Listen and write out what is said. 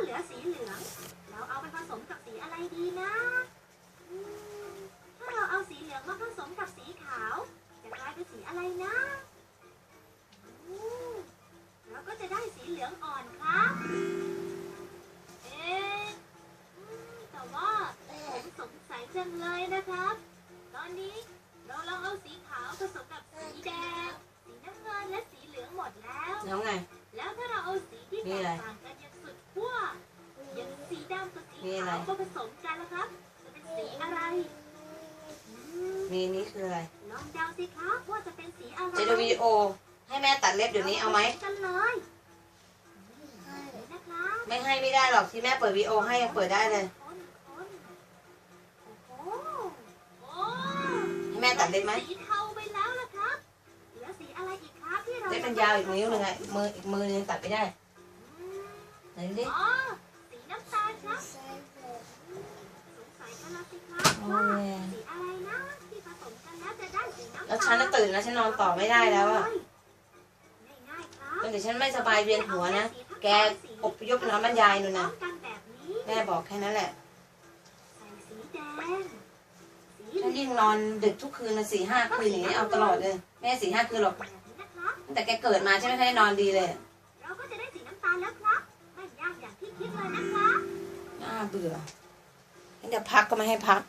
เหลือสีเหลือง เราเอาไปผสมกับสีอะไรดีนะอืมถ้าเราเอาสีเหลืองมาผสมกับสีขาว จะกลายเป็นสีอะไรนะอืมเราก็จะได้สีเหลืองอ่อนครับ เอ๊ะอืมแต่ว่าผมสงสัยจังเลยนะครับ ตอนนี้เราลองเอาสีขาวผสมกับสีแดง สีน้ำเงินและสีเหลืองหมดแล้ว แล้วไง แล้วถ้าเราเอาสีที่มีแตอะไรกต่างกันอย่างสุด ขั้วอย่างสีดำกับสีมีอะไร ขาวก็ผสมกันแล้วครับจะเป็นสีอะไรอืมมีนี้คืออะไร ลองเดาสิครับว่าจะเป็นสีอะไร จะดูวิดีโอ ให้แม่ตัดเล็บเดี๋ยวนี้เอาไหมผสกันเลยนี่นะครับไม่ให้ไม่ได้หรอกที่แม่เปิดวิดีโอให้ยังเปิดได้เลย คนคนโอ้โหโอ้ให้แม่ตัดเล็บไหมสีเทาไปแล้วล่ะครับ เหลือสีอะไรอีกครับที่เราเล็บมันยาวอีกนิ้วหนึ่งไงมืออีกมือนึงตัดไม่ได้อืม ไหนดูดิอ๋อสีน้ำตาลครับสงสัยกันแล้วสิครับโอ้ว่ายสีอะไรนะที่ผสมกันแล้วจะได้สีน้ำตาลแล้วฉันน่ะตื่นแล้วฉันนอนต่อไม่ได้แล้วอะง่ายๆครับตอนเดี๋ยวฉันไม่สบายเวียนหัวนะ แกอบพยพไปนอนบรรยายนู่นน่ะพร้อมกันแบบนี้แม่บอกแค่นั้นแหละใส่สีแดงสีฉันยิ่งนอนดึกทุกคืนนะสี่ห้าคืนอย่างนี้เอาตลอดเลยแม่สี่ห้าคืนหรอกแบบนี้นะครับตั้งแต่แกเกิดมาฉันไม่เคยได้นอนดีเลย เราก็จะได้สีน้ำตาลแล้วครับ เบื่องั้นเดี๋ยวพักก็ไม่ให้พัก